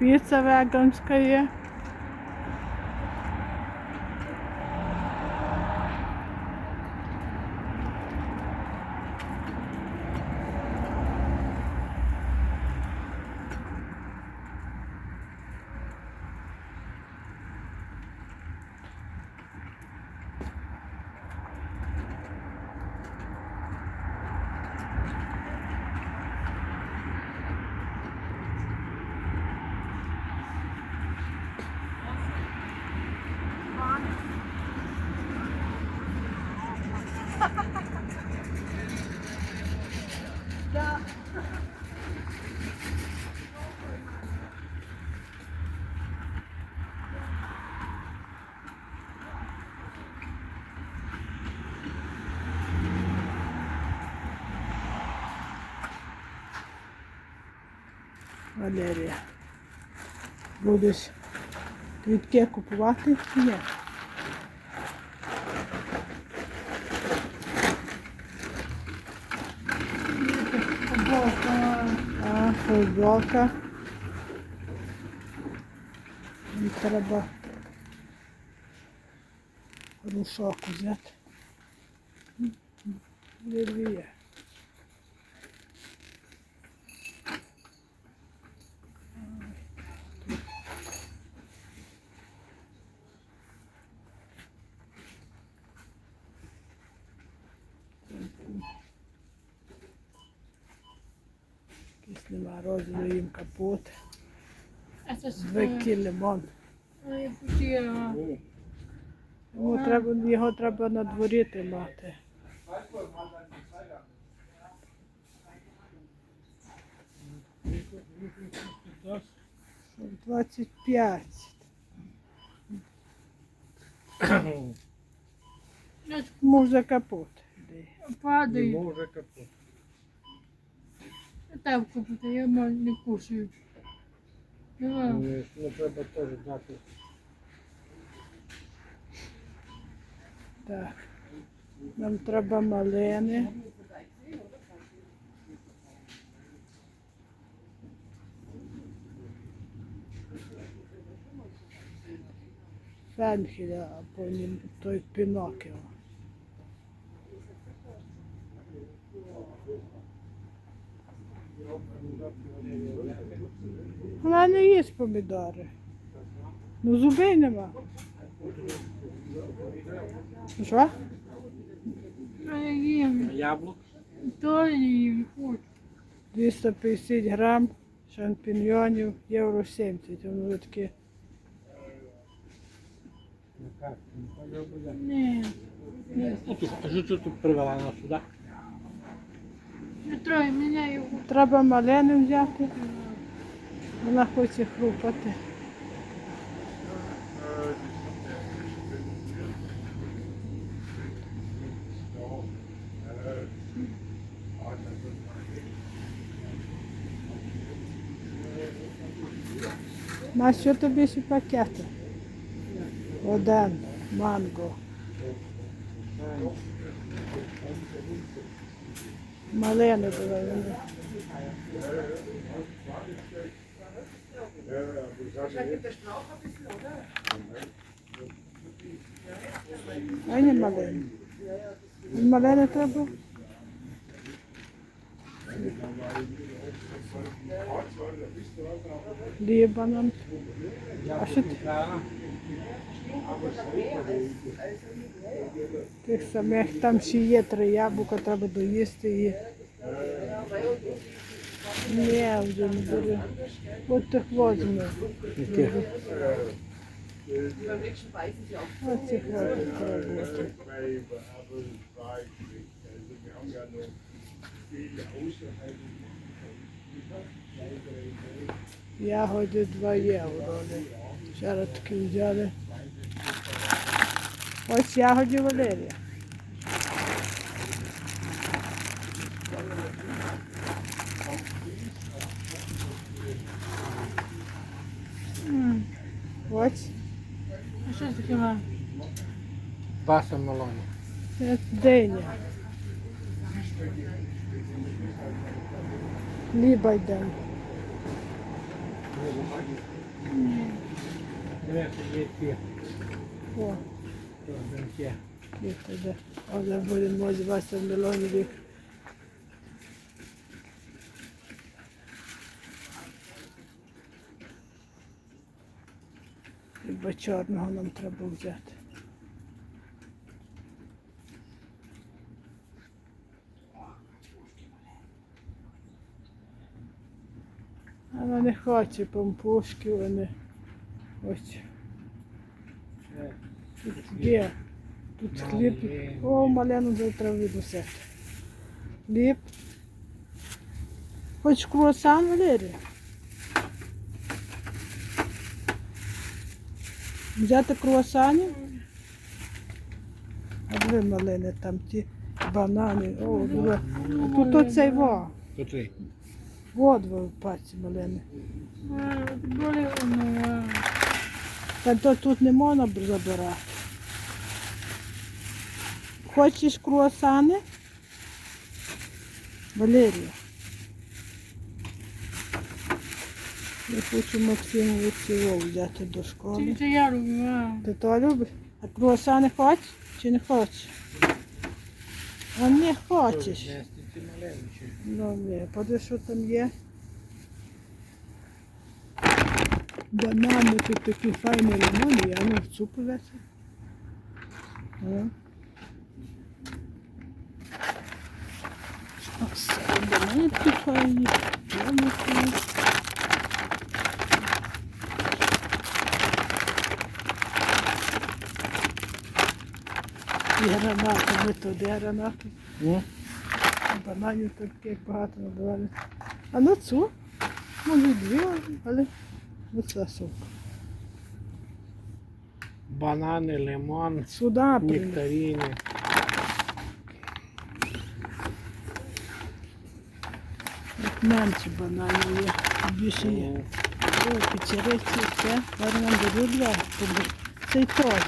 Піца веганська є. Валерія. Будеш квітки купувати ні? А, футболка. І треба рушок взяти. Лілія. Якийсь нема розовий їм капот. Ж лимон. Йому треба, його треба на дворі тримати. Щоб 25. Я Може капот. Падаю. Йому вже капот. Там купити, я не кушаю. Нема. Ну, ну, треба теж дати. Так. Нам треба малини. Фенхеля або ні- той Пінокіо. Вона не їсть помідори. Ну зубей нема. Що? А я їм. Яблук? То їм хочу. 250 грам шампіньйонів, євро 70. Воно таке. Ну. Ні. Ні. Ну, тут, а що тут привела нас сюди? Трой мене його. Треба малини взяти. Вона хоче хрупати. На що тобі ще пакети? Один манго. Малини були. А не малини. Малини треба? Лібаном. А? Тих самих, там ще є три яблука, треба доїсти і. Ні, вже не беру. От тих возьму. Яке? Ось цих возьму. Ягоди 2 євро. Вчора таки взяли. Ось ягоді Валерія. М, Ось. А що таке має? Васа Мелоні. Це диня. Хліба ті, О, їх туди. Але будемо звати мільйонів. Хіба чорного нам треба взяти. Хоче помпушки, вони ось. Тут є. Тут хліб. О, малену вже треба відносити. Хліб. Хочеш круасан, Валерія? Взяти круасанів? А ви малини там ті банани. О. Тут оцей во. Котрий? Во два пальці малини. Та то тут не можна забирати. Хочеш круасани? Валерія. Я хочу Максимові цього взяти до школи. Це, це я роблю. Ти то любиш? А круасани хочеш чи не хочеш? А не хочеш. Ну ні, подивись, що там є. Банани тут такі файні лимони, я ну в цупу веся. Ось банани такі файні. Яблуки. І гранати, ми туди гранати. Ну, Бананів як багато набивали. А на цю? Може дві, але оце сок. банани, лимон, Сюди прийде. нектарини. Менше бананів є. Більше є. О, печериці, все. Нам дадуть два. Тобто Цей теж.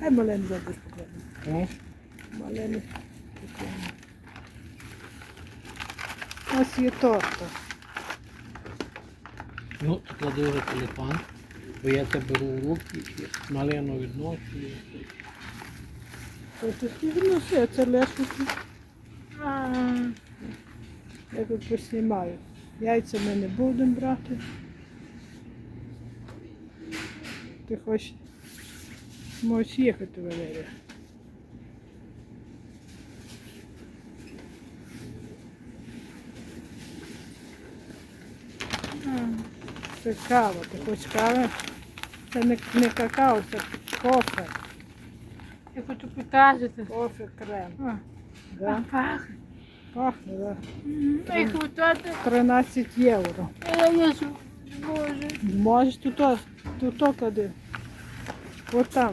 Хай мален забудь Ну, Ось є торта. Ну, то клади вже телефон, бо я це беру в руки і малину відношу. і- Тобто ти відноси, це лешники. А, Я тут поснімаю. Яйця ми не будемо брати. Ти хочеш можеш їхати, Валерія. Це кава. Ти хочеш кави? Це не, не какао, це кофе. Я хочу показати. Кофе крем. А, Да? пахне. Пахне, да. М, Дай хватати. 13 євро. Я їжу. Боже. Можеш тут, о- тут о клади. От там.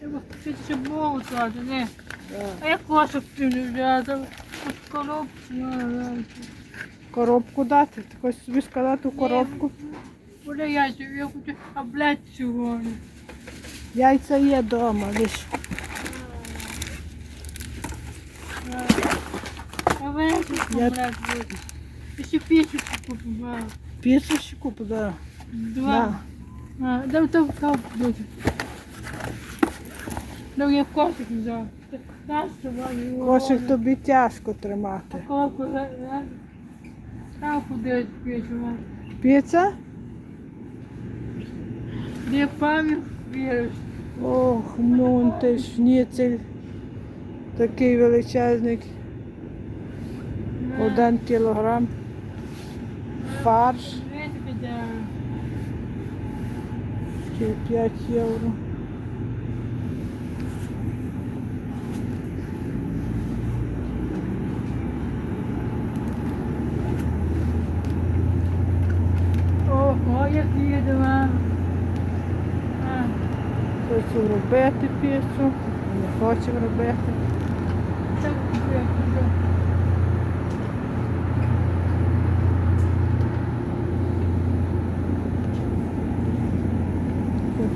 Треба хотіти ще було взяти, не. Да. А я кошик ти не взяти. От коробку. Коробку дати. Ти хочеш собі сказати у коробку? Буде яйця, я хочу облять сьогодні. Яйця є вдома, лиш. А Я- буде? Ще. Піцу ще купу, да. Два. А, дай там кап буде. Ну я кошик взяв. Кошик тобі тяжко тримати. Коробку, там куди пічу. Піца? Де пам'ять віриш. Ох, ну ти шніцель. Такий величезний. Один кілограм. Фарш. такий 5 євро. Хочу робити піцу. Не хочу робити.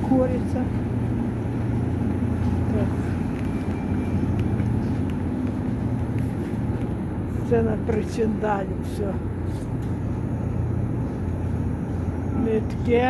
Куриця. Це на причиндалі все. Нитки.